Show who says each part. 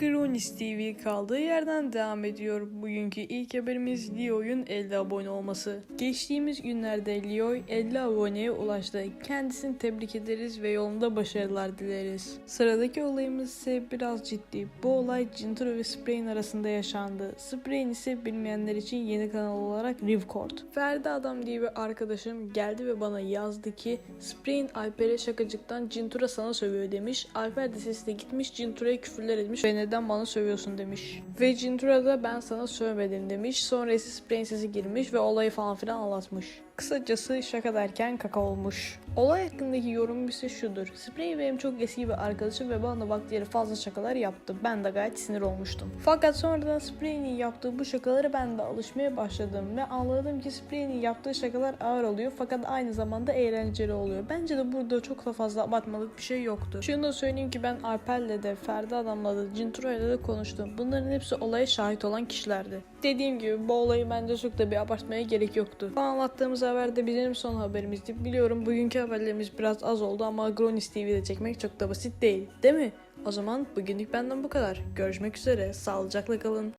Speaker 1: Kronis TV kaldığı yerden devam ediyor. Bugünkü ilk haberimiz Leo'yun 50 abone olması. Geçtiğimiz günlerde Leo 50 aboneye ulaştı. Kendisini tebrik ederiz ve yolunda başarılar dileriz. Sıradaki olayımız ise biraz ciddi. Bu olay Jintaro ve Sprain arasında yaşandı. Sprain ise bilmeyenler için yeni kanal olarak Rivcord. Ferdi Adam diye bir arkadaşım geldi ve bana yazdı ki Sprain Alper'e şakacıktan Jintaro sana sövüyor demiş. Alper de sesle gitmiş Jintaro'ya küfürler etmiş ve neden bana sövüyorsun demiş. Ve Jintaro da ben sana sövmedim demiş. Sonra ise Sprain sesi girmiş ve olayı falan filan anlatmış. Kısacası şaka derken kaka olmuş. Olay hakkındaki yorumum ise şudur. Spray benim çok eski bir arkadaşım ve bana vakti yeri fazla şakalar yaptı. Ben de gayet sinir olmuştum. Fakat sonradan Spray'nin yaptığı bu şakaları ben de alışmaya başladım ve anladım ki Spray'nin yaptığı şakalar ağır oluyor fakat aynı zamanda eğlenceli oluyor. Bence de burada çok da fazla abartmalık bir şey yoktu. Şunu da söyleyeyim ki ben Alper'le de, Ferdi Adam'la da, Cinturo'yla da konuştum. Bunların hepsi olaya şahit olan kişilerdi. Dediğim gibi bu olayı bence çok da bir abartmaya gerek yoktu. Bu anlattığımız haber de bizim son haberimizdi. Biliyorum bugünkü haberlerimiz biraz az oldu ama Gronis TV'de çekmek çok da basit değil. Değil mi? O zaman bugünlük benden bu kadar. Görüşmek üzere. Sağlıcakla kalın.